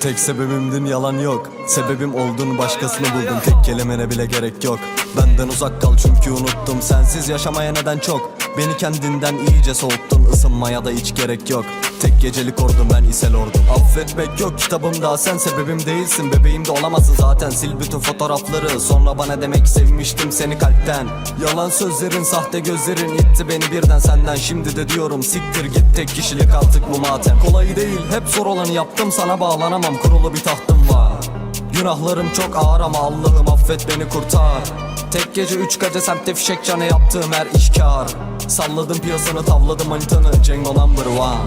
Tek sebebimdin yalan yok Sebebim oldun başkasını buldum. Tek kelimene bile gerek yok. Benden uzak kal çünkü unuttum. Sensiz yaşamaya neden çok? Beni kendinden iyice soğuttun. Isınmaya da hiç gerek yok. Tek gecelik ordum ben isel ordum. Affetmek yok kitabımda. Sen sebebim değilsin. Bebeğim de olamazsın zaten. Sil bütün fotoğrafları. Sonra bana demek sevmiştim seni kalpten. Yalan sözlerin sahte gözlerin itti beni birden senden. Şimdi de diyorum siktir git. Tek kişilik artık bu matem. Kolay değil. Hep zor olanı yaptım. Sana bağlanamam. Kurulu bir tahtım var Günahlarım çok ağır ama Allah'ım affet beni kurtar. Tek gece üç gece semtte fişek canı yaptığım her iş kar Salladım piyasanı tavladım manitanı Cengo number one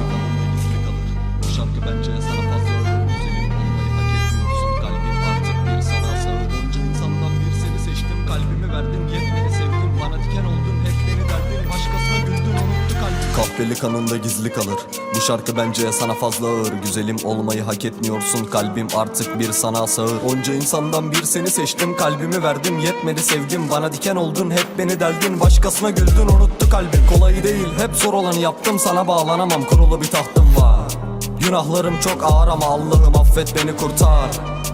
Bu şarkı bence sana kanında gizli kalır. Bu şarkı bence sana fazla ağır. Güzelim olmayı hak etmiyorsun. Kalbim artık bir sana sağır. Onca insandan bir seni seçtim. Kalbimi verdim. Yetmedi sevdim Bana diken oldun. Hep beni deldin. Başkasına güldün. Unuttu kalbim Kolay değil. Hep zor olanı yaptım. Sana bağlanamam. Kurulu bir tahtım var Günahlarım çok ağır ama Allah'ım affet beni kurtar.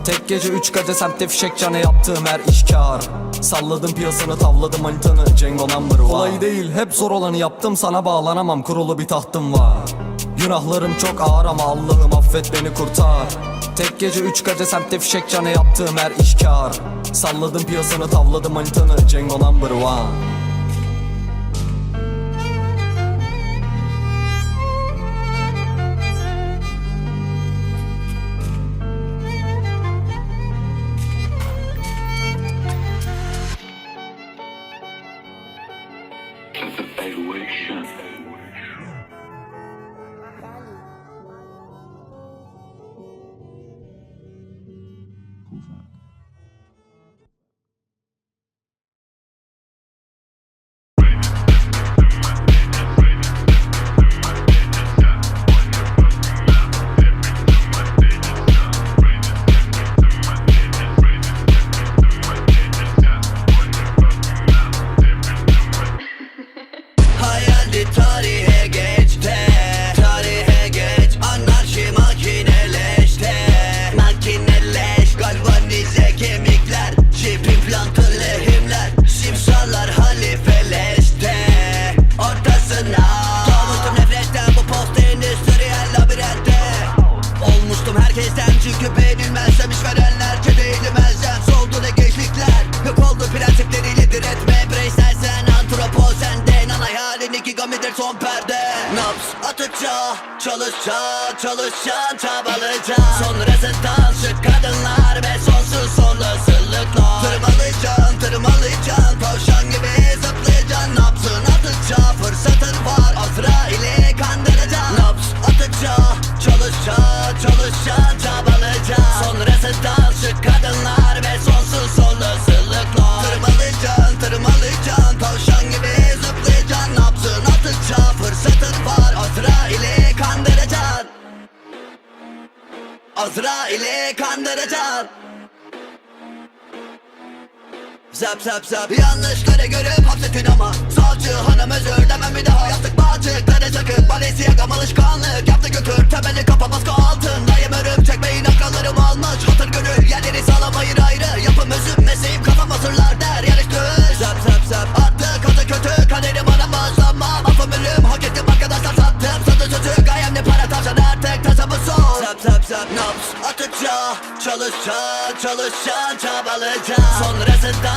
Tek gece üç gece semtte fişek canı yaptığım her iş kar Salladım piyasanı tavladım manitanı Cengo number one. Kolay değil hep zor olanı yaptım sana bağlanamam kurulu bir tahtım var. Günahlarım çok ağır ama Allah'ım affet beni kurtar. Tek gece üç gece semtte fişek canı yaptığım her iş kar Salladım piyasanı tavladım manitanı Cengo number one Azrail'i kandıracaksın Zap zap zap. Yanlışları görüp hapsettin ama. Savcı hanım özür demem bir daha. Yaptık bağcıkları çakıp. Balenciaga alışkanlık Yaptı götür. Temeli kapa baskı altın. Dayım örümcek beyin akralarım almış. Hatır gönül yerleri sağlam hayır ayrı. Yapım özüm mesleğim kafam hazırlar der. Yarıştır. Zap zap zap. Attı katı kötü. Kaderi bana bağışlanmam Afım ölüm. Hak ettim arkadaşlar sattım. Satı sözü. Gayemli para tavşan artık tasabı son. Zap zap zap. Naps atacağım Çalışacaksın çalışacaksın çabalayacaksın